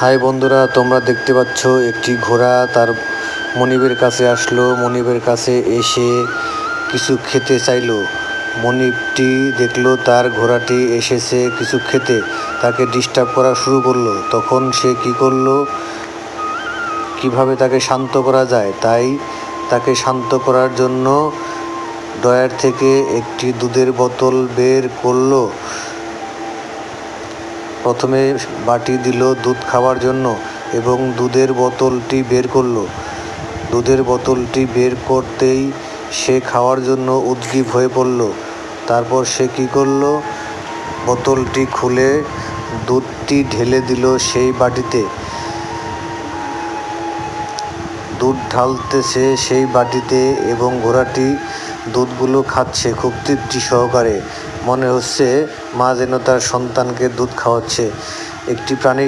High বন্ধুরা, তোমরা দেখতে পাচ্ছ একটি ঘোড়া। তার মনিবের কাছে আসলো। মনিবের কাছে এসে কিছু খেতে চাইলো। মনিবটি দেখল তার ঘোড়াটি এসেছে কিছু খেতে। তাকে ডিস্টার্ব করা শুরু করল। তখন সে কি করল? কীভাবে তাকে শান্ত করা যায়? তাই তাকে শান্ত করার জন্য ডয়ার থেকে একটি দুধের বোতল বের করল। প্রথমে বাটি দিল দুধ খাওয়ার জন্য এবং দুধের বোতলটি বের করল। দুধের বোতলটি বের করতেই সে খাওয়ার জন্য উদ্গ্রীব হয়ে পড়ল। তারপর সে কী করল? বোতলটি খুলে দুধটি ঢেলে দিল সেই বাটিতে। দুধ ঢালতেছে সেই বাটিতে এবং ঘোড়াটি দুধগুলো খাচ্ছে খুব তৃপ্তি সহকারে। মনে হচ্ছে মা যেন তার সন্তানকে দুধ খাওয়াচ্ছে। একটি প্রাণীর